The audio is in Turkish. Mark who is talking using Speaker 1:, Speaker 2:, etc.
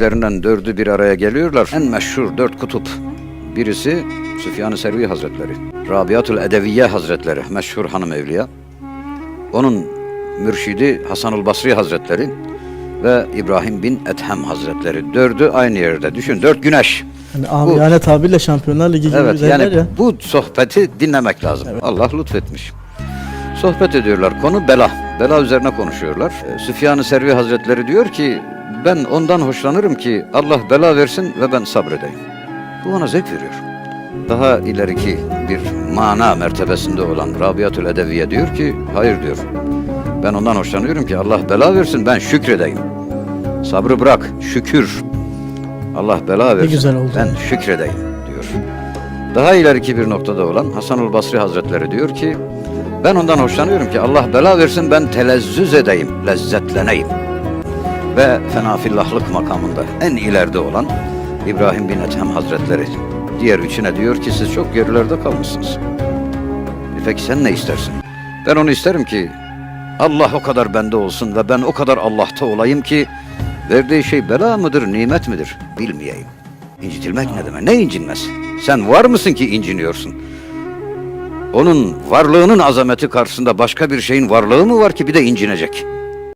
Speaker 1: büyüklerinden dördü bir araya geliyorlar. En meşhur dört kutup. Birisi Süfyan-ı Servi Hazretleri, Rabiatul Edeviye Hazretleri, meşhur hanım evliya. Onun mürşidi Hasanul Basri Hazretleri ve İbrahim bin Ethem Hazretleri. Dördü aynı yerde. Düşün dört güneş.
Speaker 2: Yani amiyane tabirle Şampiyonlar Ligi gibi
Speaker 1: Evet yani
Speaker 2: ya.
Speaker 1: bu sohbeti dinlemek lazım. Allah lütfetmiş. Sohbet ediyorlar. Konu bela. Bela üzerine konuşuyorlar. Ee, Süfyan-ı Servi Hazretleri diyor ki ben ondan hoşlanırım ki Allah bela versin ve ben sabredeyim. Bu ona zevk veriyor. Daha ileriki bir mana mertebesinde olan Rabiatül Edeviye diyor ki hayır diyor. Ben ondan hoşlanıyorum ki Allah bela versin ben şükredeyim. Sabrı bırak, şükür. Allah bela versin.
Speaker 2: güzel oldu.
Speaker 1: Ben şükredeyim diyor. Daha ileriki bir noktada olan Hasanul Basri Hazretleri diyor ki ben ondan hoşlanıyorum ki Allah bela versin ben telezzüz edeyim, lezzetleneyim. Ve fenafillahlık makamında en ileride olan İbrahim bin Ethem Hazretleri diğer üçüne diyor ki siz çok gerilerde kalmışsınız. E Peki sen ne istersin? Ben onu isterim ki Allah o kadar bende olsun ve ben o kadar Allah'ta olayım ki verdiği şey bela mıdır, nimet midir bilmeyeyim. İncitilmek ne demek? Ne incinmez? Sen var mısın ki inciniyorsun? Onun varlığının azameti karşısında başka bir şeyin varlığı mı var ki bir de incinecek?